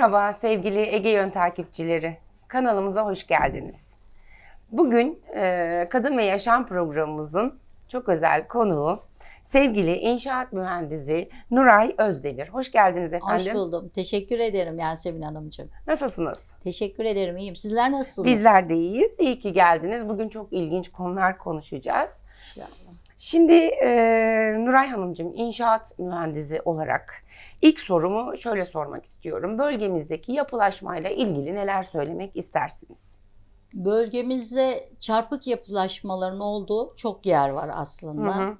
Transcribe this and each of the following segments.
Merhaba sevgili Ege Yön takipçileri. Kanalımıza hoş geldiniz. Bugün e, Kadın ve Yaşam programımızın çok özel konuğu sevgili inşaat mühendisi Nuray Özdemir. Hoş geldiniz efendim. Hoş buldum. Teşekkür ederim Yasemin Hanımcığım. Nasılsınız? Teşekkür ederim. İyiyim. Sizler nasılsınız? Bizler de iyiyiz. İyi ki geldiniz. Bugün çok ilginç konular konuşacağız. İnşallah. Şimdi e, Nuray Hanımcığım inşaat mühendisi olarak ilk sorumu şöyle sormak istiyorum. Bölgemizdeki yapılaşmayla ilgili neler söylemek istersiniz? Bölgemizde çarpık yapılaşmaların olduğu çok yer var Hı aslında. hı.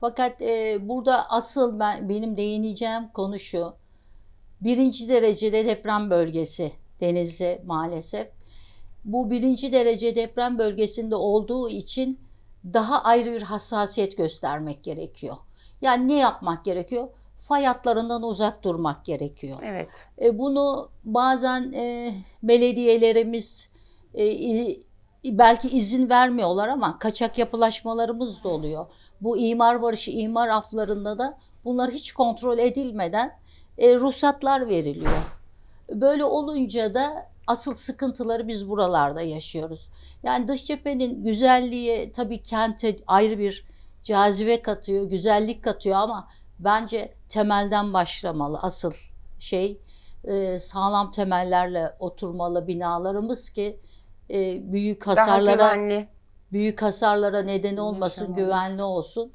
Fakat e, burada asıl ben benim değineceğim konu şu. Birinci derecede deprem bölgesi Denizli maalesef. Bu birinci derece deprem bölgesinde olduğu için daha ayrı bir hassasiyet göstermek gerekiyor. Yani ne yapmak gerekiyor? Fay hatlarından uzak durmak gerekiyor. Evet. E, bunu bazen e, belediyelerimiz e, belki izin vermiyorlar ama kaçak yapılaşmalarımız da oluyor. Bu imar barışı, imar aflarında da bunlar hiç kontrol edilmeden e, ruhsatlar veriliyor. Böyle olunca da asıl sıkıntıları biz buralarda yaşıyoruz. Yani dış cephenin güzelliği tabii kente ayrı bir cazibe katıyor, güzellik katıyor ama bence temelden başlamalı asıl şey e, sağlam temellerle oturmalı binalarımız ki e, büyük Daha hasarlara güvenli. büyük hasarlara neden olmasın, Yaşamalıyız. güvenli olsun.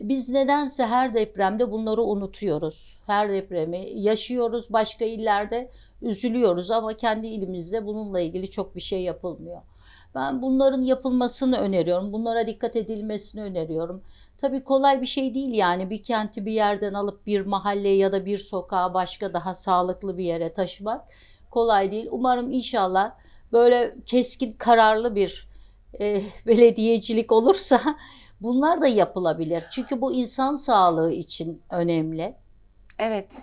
Biz nedense her depremde bunları unutuyoruz. Her depremi yaşıyoruz, başka illerde üzülüyoruz ama kendi ilimizde bununla ilgili çok bir şey yapılmıyor. Ben bunların yapılmasını öneriyorum. Bunlara dikkat edilmesini öneriyorum. Tabii kolay bir şey değil yani bir kenti bir yerden alıp bir mahalleye ya da bir sokağa başka daha sağlıklı bir yere taşımak kolay değil. Umarım inşallah böyle keskin kararlı bir e, belediyecilik olursa bunlar da yapılabilir. Çünkü bu insan sağlığı için önemli. Evet.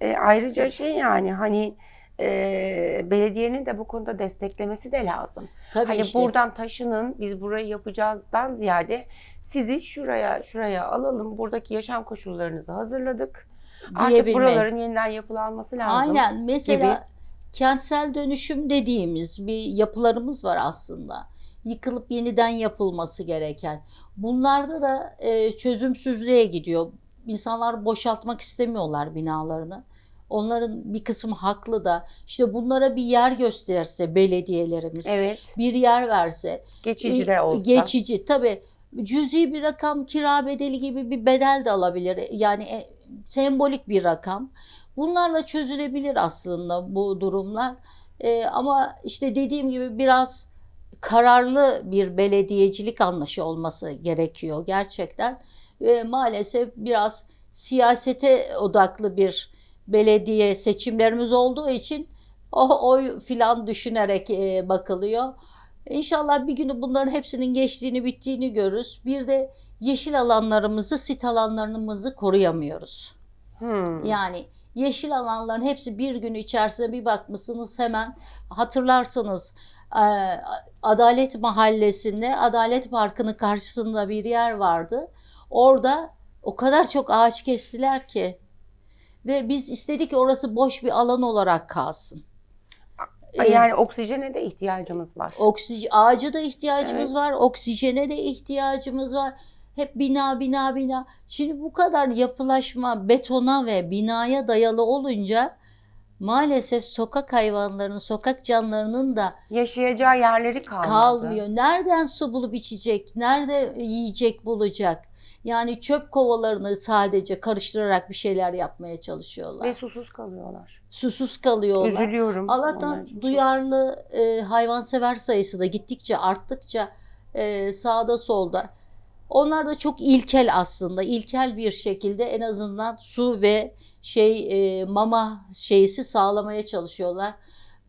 E, ayrıca şey yani hani e, belediyenin de bu konuda desteklemesi de lazım. Tabii Hani işte buradan taşının biz burayı yapacağızdan ziyade sizi şuraya şuraya alalım. Buradaki yaşam koşullarınızı hazırladık. Artık buraların yeniden yapılanması lazım. Aynen mesela kentsel dönüşüm dediğimiz bir yapılarımız var aslında. Yıkılıp yeniden yapılması gereken. Bunlarda da e, çözümsüzlüğe gidiyor. İnsanlar boşaltmak istemiyorlar binalarını. Onların bir kısmı haklı da. İşte bunlara bir yer gösterse belediyelerimiz. Evet. Bir yer verse. Geçici E, de olsa. Geçici tabii. Cüzi bir rakam kira bedeli gibi bir bedel de alabilir. Yani e, sembolik bir rakam. Bunlarla çözülebilir aslında bu durumlar. E, ama işte dediğim gibi biraz kararlı bir belediyecilik anlayışı olması gerekiyor gerçekten. Ve maalesef biraz siyasete odaklı bir belediye seçimlerimiz olduğu için o oy filan düşünerek e, bakılıyor. İnşallah bir günü bunların hepsinin geçtiğini, bittiğini görürüz. Bir de yeşil alanlarımızı, sit alanlarımızı koruyamıyoruz. Hmm. Yani yeşil alanların hepsi bir gün içerisinde bir bakmışsınız hemen hatırlarsınız e, Adalet Mahallesi'nde Adalet Parkı'nın karşısında bir yer vardı. Orada o kadar çok ağaç kestiler ki ve biz istedik ki orası boş bir alan olarak kalsın. E, Yani oksijene de ihtiyacımız var. Oksijen, ağaca da ihtiyacımız Evet. var, oksijene de ihtiyacımız var. Hep bina bina bina. Şimdi bu kadar yapılaşma betona ve binaya dayalı olunca maalesef sokak hayvanlarının, sokak canlarının da Yaşayacağı yerleri kalmadı. kalmıyor. Nereden su bulup içecek? Nerede yiyecek bulacak? Yani çöp kovalarını sadece karıştırarak bir şeyler yapmaya çalışıyorlar. Ve susuz kalıyorlar. Susuz kalıyorlar. Üzülüyorum. Allah'tan duyarlı e, hayvansever sayısı da gittikçe arttıkça e, sağda solda. Onlar da çok ilkel aslında. İlkel bir şekilde en azından su ve şey e, mama şeysi sağlamaya çalışıyorlar.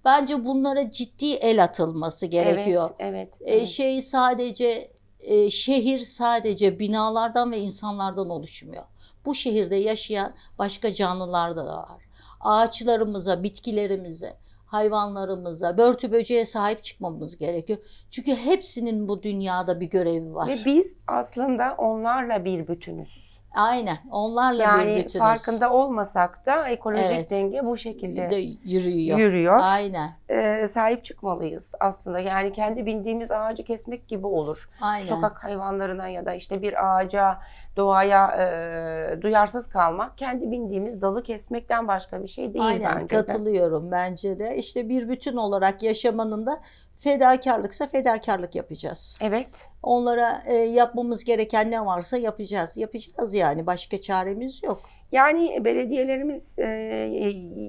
Bence bunlara ciddi el atılması gerekiyor. Evet, evet. E, evet. şey sadece e, şehir sadece binalardan ve insanlardan oluşmuyor. Bu şehirde yaşayan başka canlılar da var. Ağaçlarımıza, bitkilerimize, hayvanlarımıza, börtü böceğe sahip çıkmamız gerekiyor. Çünkü hepsinin bu dünyada bir görevi var. Ve biz aslında onlarla bir bütünüz. Aynen. Onlarla bir Yani bütünüz. farkında olmasak da ekolojik Evet. denge bu şekilde de yürüyor. yürüyor. Aynen. Ee, sahip çıkmalıyız aslında. Yani kendi bindiğimiz ağacı kesmek gibi olur. Aynen. Sokak hayvanlarına ya da işte bir ağaca, doğaya e, duyarsız kalmak kendi bindiğimiz dalı kesmekten başka bir şey değil Aynen bence de. katılıyorum bence de. İşte bir bütün olarak yaşamanın da fedakarlıksa fedakarlık yapacağız. Evet. Onlara e, yapmamız gereken ne varsa yapacağız. Yapacağız yani başka çaremiz yok. Yani belediyelerimiz e,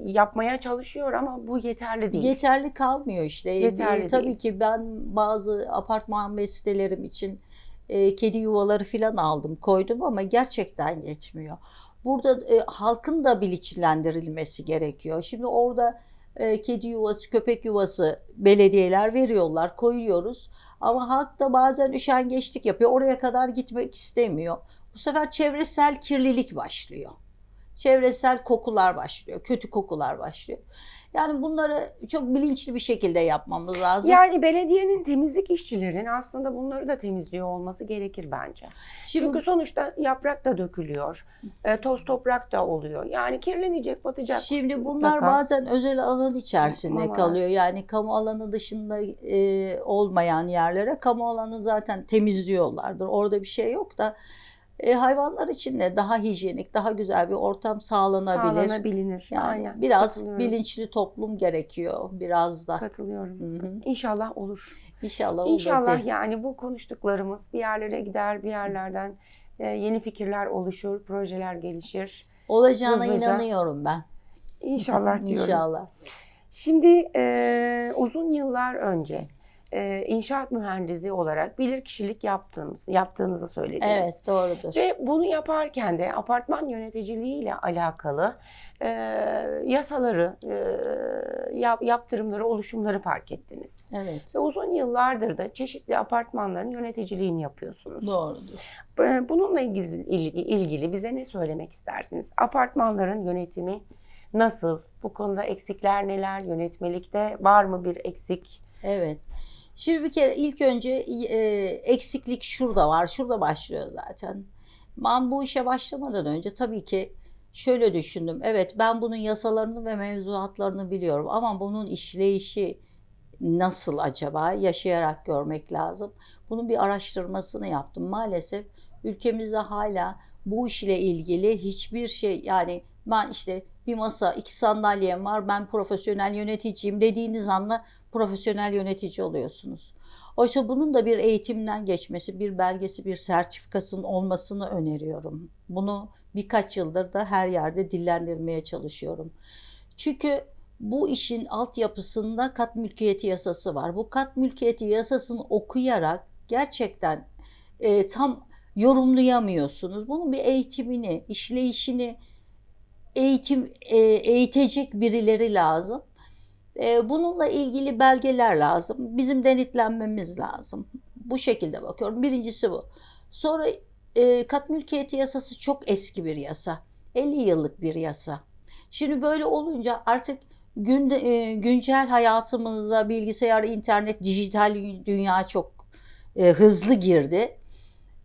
yapmaya çalışıyor ama bu yeterli değil. Yeterli kalmıyor işte. Yeterli E, Tabii değil. ki ben bazı apartman sitelerim için e, kedi yuvaları falan aldım, koydum ama gerçekten yetmiyor. Burada e, halkın da bilinçlendirilmesi gerekiyor. Şimdi orada e, kedi yuvası, köpek yuvası belediyeler veriyorlar, koyuyoruz. Ama halk da bazen üşengeçlik yapıyor. Oraya kadar gitmek istemiyor. Bu sefer çevresel kirlilik başlıyor. Çevresel kokular başlıyor, kötü kokular başlıyor. Yani bunları çok bilinçli bir şekilde yapmamız lazım. Yani belediyenin temizlik işçilerinin aslında bunları da temizliyor olması gerekir bence. Şimdi Çünkü sonuçta yaprak da dökülüyor, e, toz toprak da oluyor. Yani kirlenecek, batacak. Şimdi bunlar mutlaka. bazen özel alan içerisinde Ama- kalıyor. Yani kamu alanı dışında e, olmayan yerlere kamu alanı zaten temizliyorlardır. Orada bir şey yok da e, hayvanlar için de daha hijyenik, daha güzel bir ortam sağlanabilir. Sağlanabilir. Yani Aynen. biraz bilinçli toplum gerekiyor biraz da. Katılıyorum. Hı hı. İnşallah olur. İnşallah olur. İnşallah yani bu konuştuklarımız bir yerlere gider, bir yerlerden e, yeni fikirler oluşur, projeler gelişir. Olacağına Hızlıca. inanıyorum ben. İnşallah diyorum. İnşallah. Şimdi e, uzun yıllar önce e, inşaat mühendisi olarak bilirkişilik yaptığımız, yaptığınızı söylediniz. Evet doğrudur. Ve bunu yaparken de apartman yöneticiliği ile alakalı e, yasaları, e, yap- yaptırımları, oluşumları fark ettiniz. Evet Ve uzun yıllardır da çeşitli apartmanların yöneticiliğini yapıyorsunuz. doğrudur. Bununla ilgili, ilgi- ilgili bize ne söylemek istersiniz? Apartmanların yönetimi nasıl? Bu konuda eksikler neler? Yönetmelikte var mı bir eksik? Evet. Şimdi bir kere ilk önce e, eksiklik şurada var. Şurada başlıyor zaten. Ben bu işe başlamadan önce tabii ki şöyle düşündüm. Evet ben bunun yasalarını ve mevzuatlarını biliyorum ama bunun işleyişi nasıl acaba yaşayarak görmek lazım. Bunun bir araştırmasını yaptım. Maalesef ülkemizde hala bu işle ilgili hiçbir şey yani ben işte bir masa iki sandalyem var ben profesyonel yöneticiyim dediğiniz anda profesyonel yönetici oluyorsunuz. Oysa bunun da bir eğitimden geçmesi, bir belgesi, bir sertifikasının olmasını öneriyorum. Bunu birkaç yıldır da her yerde dillendirmeye çalışıyorum. Çünkü bu işin altyapısında kat mülkiyeti yasası var. Bu kat mülkiyeti yasasını okuyarak gerçekten e, tam yorumlayamıyorsunuz. Bunun bir eğitimini, işleyişini eğitim e, eğitecek birileri lazım. E, bununla ilgili belgeler lazım. Bizim denetlenmemiz lazım. Bu şekilde bakıyorum. Birincisi bu. Sonra e, kat mülkiyeti yasası çok eski bir yasa. 50 yıllık bir yasa. Şimdi böyle olunca artık gün, e, güncel hayatımızda bilgisayar, internet, dijital dünya çok e, hızlı girdi.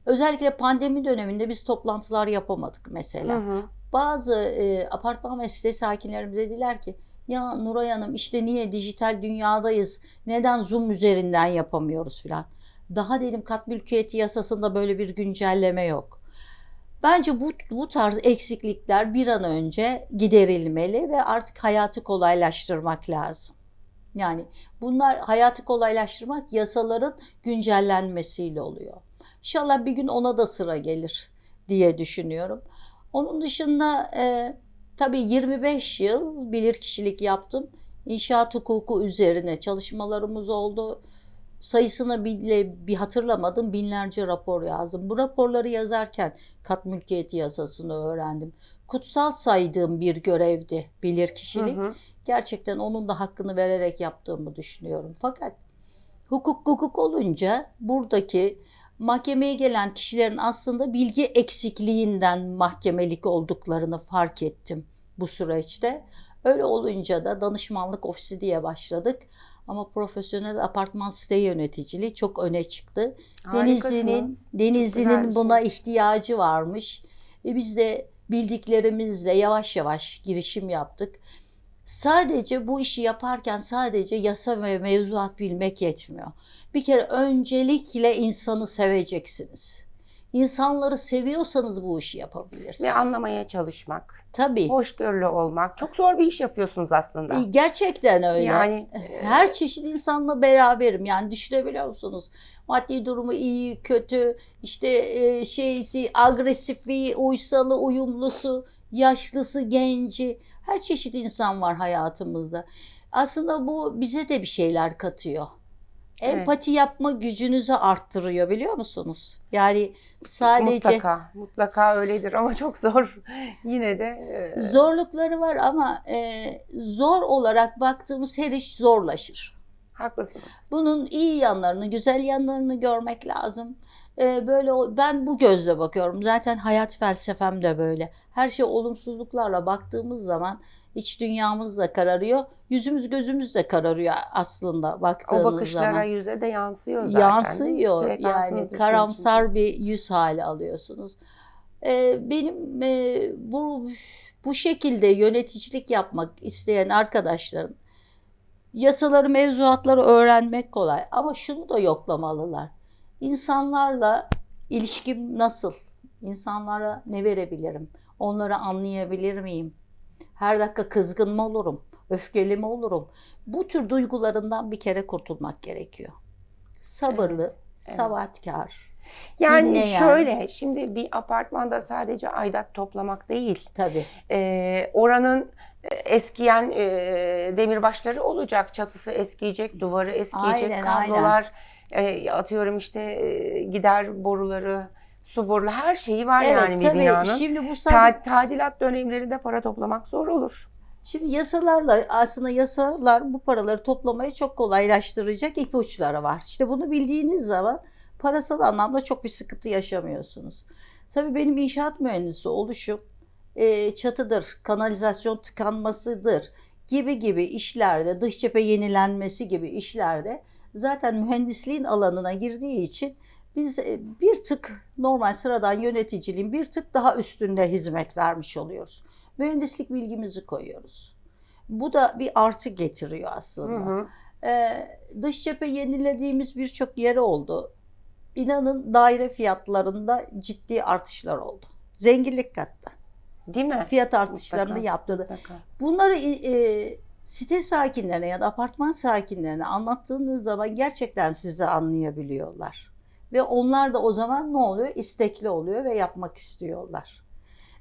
Özellikle pandemi döneminde biz toplantılar yapamadık mesela Hı hı. bazı e, apartman ve site sakinlerimiz dediler ki ya Nuray Hanım işte niye dijital dünyadayız neden Zoom üzerinden yapamıyoruz filan. Daha dedim kat mülkiyeti yasasında böyle bir güncelleme yok. Bence bu, bu tarz eksiklikler bir an önce giderilmeli ve artık hayatı kolaylaştırmak lazım. Yani bunlar hayatı kolaylaştırmak yasaların güncellenmesiyle oluyor. İnşallah bir gün ona da sıra gelir diye düşünüyorum. Onun dışında e, tabii 25 yıl bilirkişilik yaptım. İnşaat hukuku üzerine çalışmalarımız oldu. Sayısını bile bir hatırlamadım. Binlerce rapor yazdım. Bu raporları yazarken kat mülkiyeti yasasını öğrendim. Kutsal saydığım bir görevdi bilirkişilik. Hı hı. Gerçekten onun da hakkını vererek yaptığımı düşünüyorum. Fakat hukuk hukuk olunca buradaki mahkemeye gelen kişilerin aslında bilgi eksikliğinden mahkemelik olduklarını fark ettim bu süreçte. Öyle olunca da danışmanlık ofisi diye başladık. Ama profesyonel apartman site yöneticiliği çok öne çıktı. Denizli'nin Denizli'nin şey. buna ihtiyacı varmış. Ve biz de bildiklerimizle yavaş yavaş girişim yaptık. Sadece bu işi yaparken sadece yasa ve mevzuat bilmek yetmiyor. Bir kere öncelikle insanı seveceksiniz. İnsanları seviyorsanız bu işi yapabilirsiniz. Ve anlamaya çalışmak, Tabii. hoşgörülü olmak. Çok zor bir iş yapıyorsunuz aslında. E, Gerçekten öyle. Yani Her çeşit insanla beraberim. Yani düşünebiliyor musunuz? Maddi durumu iyi, kötü, işte e, şeysi, agresifi, uysalı, uyumlusu, yaşlısı, genci. Her çeşit insan var hayatımızda. Aslında bu bize de bir şeyler katıyor. Evet. Empati yapma gücünüzü arttırıyor biliyor musunuz? Yani sadece mutlaka, mutlaka öyledir ama çok zor. Yine de e, zorlukları var ama e, zor olarak baktığımız her iş zorlaşır. haklısınız. Bunun iyi yanlarını, güzel yanlarını görmek lazım. Böyle o- ben bu gözle bakıyorum. Zaten hayat felsefem de böyle. Her şey olumsuzluklarla baktığımız zaman iç dünyamız da kararıyor. Yüzümüz gözümüz de kararıyor aslında O baktığınız bakışlara zaman. yüze de yansıyor zaten. Yansıyor. Yani karamsar bir yüz hali alıyorsunuz. Ee, benim e, bu bu şekilde yöneticilik yapmak isteyen arkadaşların yasaları, mevzuatları öğrenmek kolay ama şunu da yoklamalılar. İnsanlarla ilişkim nasıl? İnsanlara ne verebilirim? Onları anlayabilir miyim? Her dakika kızgın mı olurum? Öfkeli mi olurum? Bu tür duygularından bir kere kurtulmak gerekiyor. Sabırlı, Evet, savatkar. Yani dinleyen. şöyle, şimdi bir apartmanda sadece aidat toplamak değil. Tabii. Ee, oranın e, eskiyen e, demirbaşları olacak. Çatısı eskiyecek, duvarı eskiyecek, Aynen, kablolar, e, atıyorum işte e, gider boruları, su boruları her şeyi var Evet yani bir tabii. binanın. Şimdi bu sadece Ta- tadilat dönemlerinde para toplamak zor olur. Şimdi yasalarla aslında yasalar bu paraları toplamayı çok kolaylaştıracak ipuçları var. İşte bunu bildiğiniz zaman parasal anlamda çok bir sıkıntı yaşamıyorsunuz. Tabii benim inşaat mühendisi oluşum e, çatıdır, kanalizasyon tıkanmasıdır gibi gibi işlerde, dış cephe yenilenmesi gibi işlerde zaten mühendisliğin alanına girdiği için biz e, bir tık normal sıradan yöneticiliğin bir tık daha üstünde hizmet vermiş oluyoruz mühendislik bilgimizi koyuyoruz. Bu da bir artı getiriyor Hı aslında. hı. Ee, dış cephe yenilediğimiz birçok yere oldu. İnanın daire fiyatlarında ciddi artışlar oldu. Zenginlik kattı. Değil mi? Fiyat artışlarını Mutlaka. yaptırdı. Mutlaka. Bunları e, site sakinlerine ya da apartman sakinlerine anlattığınız zaman gerçekten sizi anlayabiliyorlar. Ve onlar da o zaman ne oluyor? İstekli oluyor ve yapmak istiyorlar.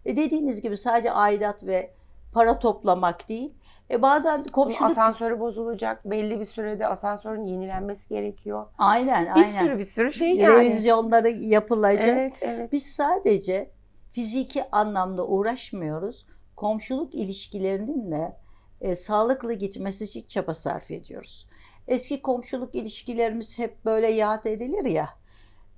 E dediğiniz gibi sadece aidat ve para toplamak değil. E bazen komşuluk... asansörü bozulacak. Belli bir sürede asansörün yenilenmesi gerekiyor. Aynen Bir aynen. sürü bir sürü şey yani. Revizyonları yapılacak. Evet, evet. Biz sadece fiziki anlamda uğraşmıyoruz. Komşuluk ilişkilerinin de e, sağlıklı gitmesi için çaba sarf ediyoruz. Eski komşuluk ilişkilerimiz hep böyle yad edilir ya.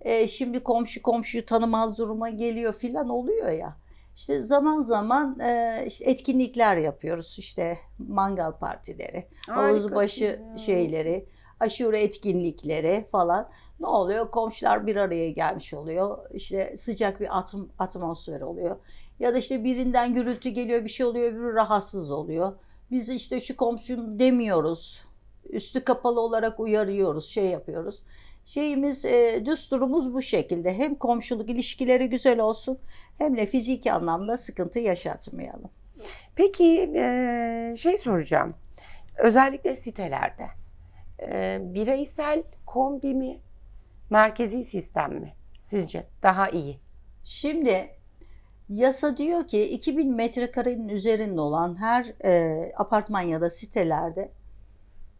E, şimdi komşu komşuyu tanımaz duruma geliyor filan oluyor ya. İşte zaman zaman e, işte etkinlikler yapıyoruz. İşte mangal partileri, havuz başı Harikasın ya. şeyleri, aşure etkinlikleri falan. Ne oluyor? Komşular bir araya gelmiş oluyor. İşte sıcak bir atm- atmosfer oluyor. Ya da işte birinden gürültü geliyor, bir şey oluyor, öbürü rahatsız oluyor. Biz işte şu komşun demiyoruz. Üstü kapalı olarak uyarıyoruz, şey yapıyoruz. Şeyimiz, e, düsturumuz bu şekilde. Hem komşuluk ilişkileri güzel olsun hem de fiziki anlamda sıkıntı yaşatmayalım. Peki e, şey soracağım. Özellikle sitelerde e, bireysel kombi mi, merkezi sistem mi sizce daha iyi? Şimdi yasa diyor ki 2000 metrekarenin üzerinde olan her e, apartman ya da sitelerde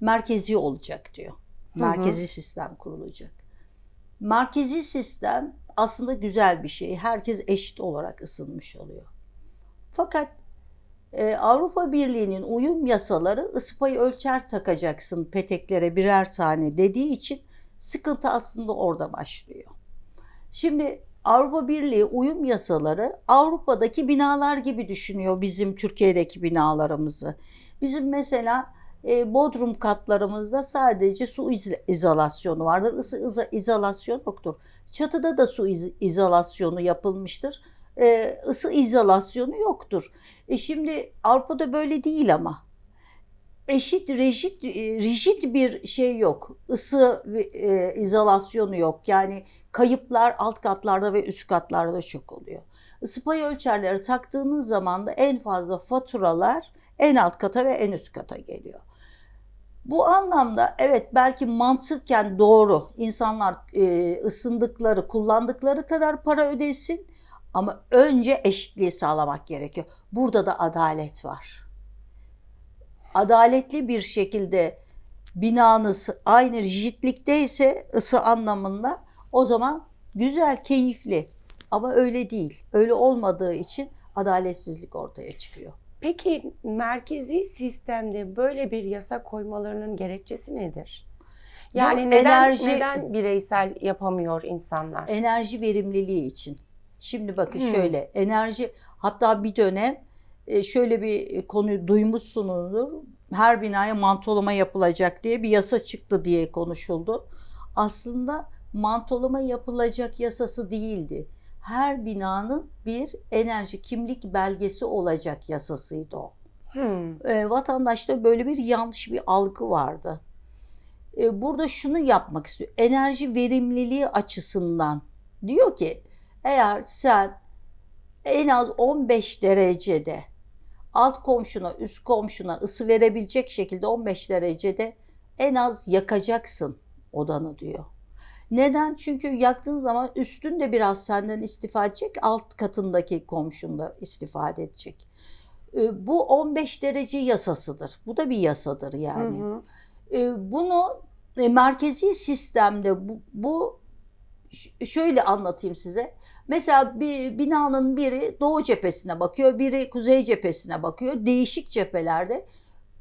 merkezi olacak diyor. Hı hı. Merkezi sistem kurulacak. Merkezi sistem aslında güzel bir şey. Herkes eşit olarak ısınmış oluyor. Fakat e, Avrupa Birliği'nin uyum yasaları ıspayı ölçer takacaksın peteklere birer tane dediği için sıkıntı aslında orada başlıyor. Şimdi Avrupa Birliği uyum yasaları Avrupa'daki binalar gibi düşünüyor bizim Türkiye'deki binalarımızı. Bizim mesela e, bodrum katlarımızda sadece su iz- izolasyonu vardır. Isı izo- izolasyon yoktur. Çatıda da su iz- izolasyonu yapılmıştır. e, ısı izolasyonu yoktur. E şimdi Avrupa'da böyle değil ama. Eşit, rigid, e, rigid bir şey yok. Isı e, izolasyonu yok. Yani kayıplar alt katlarda ve üst katlarda çok oluyor. Isı payı ölçerleri taktığınız zaman da en fazla faturalar en alt kata ve en üst kata geliyor. Bu anlamda evet belki mantıken doğru insanlar e, ısındıkları, kullandıkları kadar para ödesin ama önce eşitliği sağlamak gerekiyor. Burada da adalet var. Adaletli bir şekilde binanız aynı rigidlikteyse ısı anlamında o zaman güzel, keyifli. Ama öyle değil. Öyle olmadığı için adaletsizlik ortaya çıkıyor. Peki merkezi sistemde böyle bir yasa koymalarının gerekçesi nedir? Yani Bu neden, enerji- neden bireysel yapamıyor insanlar? enerji verimliliği için. Şimdi bakın Hmm. şöyle enerji hatta bir dönem e, şöyle bir konuyu duymuşsunuzdur. Her binaya mantolama yapılacak diye bir yasa çıktı diye konuşuldu. Aslında mantolama yapılacak yasası değildi. Her binanın bir enerji kimlik belgesi olacak yasasıydı o. Hmm. E, vatandaşta böyle bir yanlış bir algı vardı. E, burada şunu yapmak istiyor. Enerji verimliliği açısından diyor ki eğer sen en az 15 derecede alt komşuna üst komşuna ısı verebilecek şekilde 15 derecede en az yakacaksın odanı diyor. Neden? Çünkü yaktığın zaman üstün de biraz senden istifade edecek, alt katındaki komşun da istifade edecek. E, Bu 15 derece yasasıdır. Bu da bir yasadır yani. Hı hı. E, bunu e, merkezi sistemde bu, bu şöyle anlatayım size. Mesela bir binanın biri doğu cephesine bakıyor, biri kuzey cephesine bakıyor. Değişik cephelerde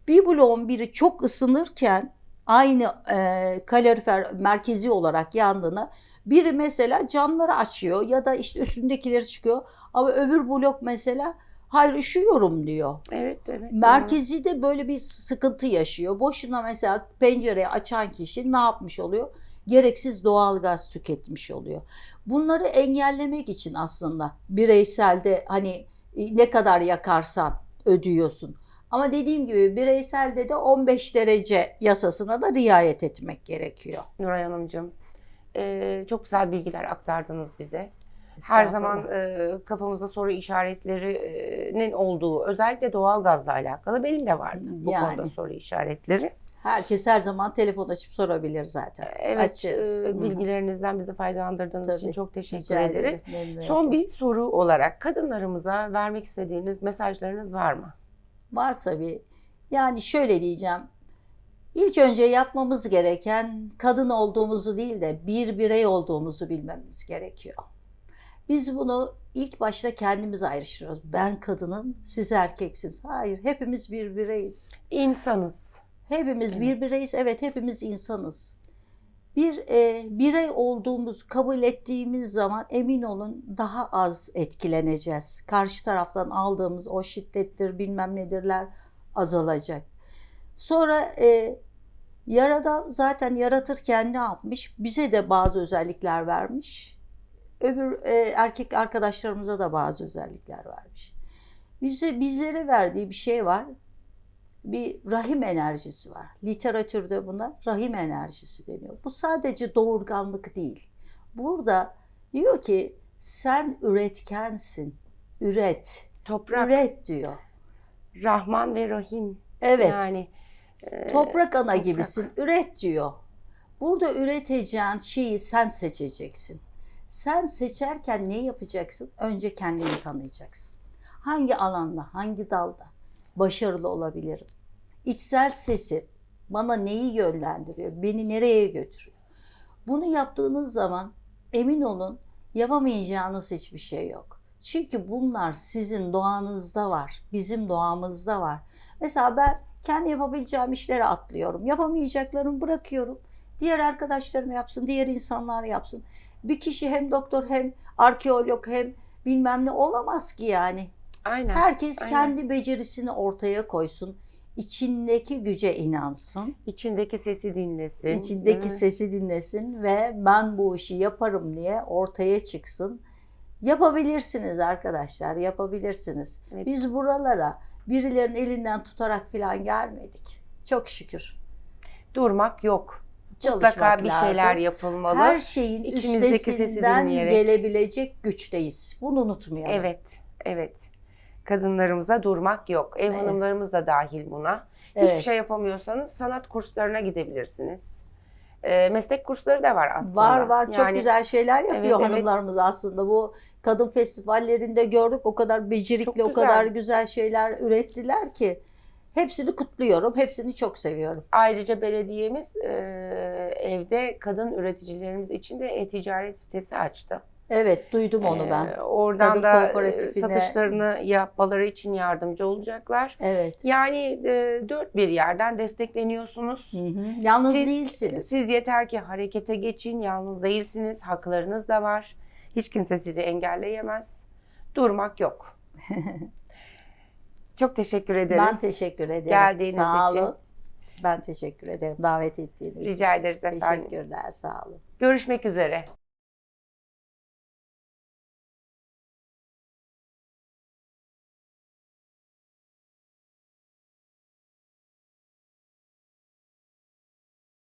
bir bloğun biri çok ısınırken aynı e, kalorifer merkezi olarak yandığına biri mesela camları açıyor ya da işte üstündekileri çıkıyor ama öbür blok mesela hayır üşüyorum diyor. Evet, evet. Merkezi de böyle bir sıkıntı yaşıyor. Boşuna mesela pencereyi açan kişi ne yapmış oluyor? Gereksiz doğal gaz tüketmiş oluyor. Bunları engellemek için aslında bireyselde hani ne kadar yakarsan ödüyorsun. Ama dediğim gibi bireyselde de 15 derece yasasına da riayet etmek gerekiyor. Nuray Hanımcığım, e, çok güzel bilgiler aktardınız bize. Her zaman e, kafamızda soru işaretlerinin olduğu, özellikle doğal gazla alakalı benim de vardı bu Yani. konuda soru işaretleri. herkes her zaman telefon açıp sorabilir zaten. Evet, Açığız. e, Hı hı. bilgilerinizden bizi faydalandırdığınız için Tabii, çok teşekkür Rica ederiz. Son bir soru olarak kadınlarımıza vermek istediğiniz mesajlarınız var mı? Var tabii. Yani şöyle diyeceğim. İlk önce yapmamız gereken kadın olduğumuzu değil de bir birey olduğumuzu bilmemiz gerekiyor. Biz bunu ilk başta kendimiz ayrıştırıyoruz. Ben kadınım, siz erkeksiniz. Hayır, hepimiz bir bireyiz. İnsanız. Hepimiz Evet. bir bireyiz. Evet, hepimiz insanız. Bir e, birey olduğumuz kabul ettiğimiz zaman emin olun daha az etkileneceğiz. Karşı taraftan aldığımız o şiddettir bilmem nedirler azalacak. Sonra e, Yaradan zaten yaratırken ne yapmış? Bize de bazı özellikler vermiş. Öbür e, erkek arkadaşlarımıza da bazı özellikler vermiş. Bize bizlere verdiği bir şey var. Bir rahim enerjisi var. Literatürde buna rahim enerjisi deniyor. Bu sadece doğurganlık değil. Burada diyor ki sen üretkensin. Üret. Toprak, Üret diyor. Rahman ve Rahim. Evet. Yani e, Toprak ana toprak. gibisin. Üret diyor. Burada üreteceğin şeyi sen seçeceksin. Sen seçerken ne yapacaksın? Önce kendini tanıyacaksın. Hangi alanda, hangi dalda başarılı olabilirim? İçsel sesi bana neyi yönlendiriyor? Beni nereye götürüyor? Bunu yaptığınız zaman emin olun yapamayacağınız hiçbir şey yok. Çünkü bunlar sizin doğanızda var. Bizim doğamızda var. Mesela ben kendi yapabileceğim işleri atlıyorum. Yapamayacaklarımı bırakıyorum. Diğer arkadaşlarım yapsın, diğer insanlar yapsın. Bir kişi hem doktor hem arkeolog hem bilmem ne olamaz ki yani. Aynen. Herkes aynen. kendi becerisini ortaya koysun. İçindeki güce inansın. İçindeki sesi dinlesin. içindeki sesi dinlesin ve ben bu işi yaparım diye ortaya çıksın. Yapabilirsiniz arkadaşlar, yapabilirsiniz. Evet. Biz buralara birilerinin elinden tutarak falan gelmedik. Çok şükür. Durmak yok. Çalışmak Mutlaka bir lazım. şeyler yapılmalı. Her şeyin İçimizdeki sesi üstesinden dinleyerek. gelebilecek güçteyiz. Bunu unutmayalım. Evet, evet. Kadınlarımıza durmak yok. Ev Evet. hanımlarımız da dahil buna. Hiçbir Evet. şey yapamıyorsanız sanat kurslarına gidebilirsiniz. Ee, meslek kursları da var aslında. Var var çok Yani güzel şeyler yapıyor Evet, evet. hanımlarımız aslında. Bu kadın festivallerinde gördük o kadar becerikli, o kadar güzel. güzel şeyler ürettiler ki hepsini kutluyorum. Hepsini çok seviyorum. Ayrıca belediyemiz e, evde kadın üreticilerimiz için de e-ticaret sitesi açtı. Evet duydum onu ben. Ee, oradan Kadın da e, kooperatifine- satışlarını yapmaları için yardımcı olacaklar. Evet. Yani e, dört bir yerden destekleniyorsunuz. Hı hı. Yalnız Siz- değilsiniz. Siz yeter ki harekete geçin, yalnız değilsiniz, haklarınız da var. Hiç kimse sizi engelleyemez. Durmak yok. Çok teşekkür ederiz. Ben teşekkür ederim. Geldiğiniz sağ için. olun. Ben teşekkür ederim davet ettiğiniz için. Rica ederiz efendim. Teşekkürler sağ olun. Görüşmek üzere.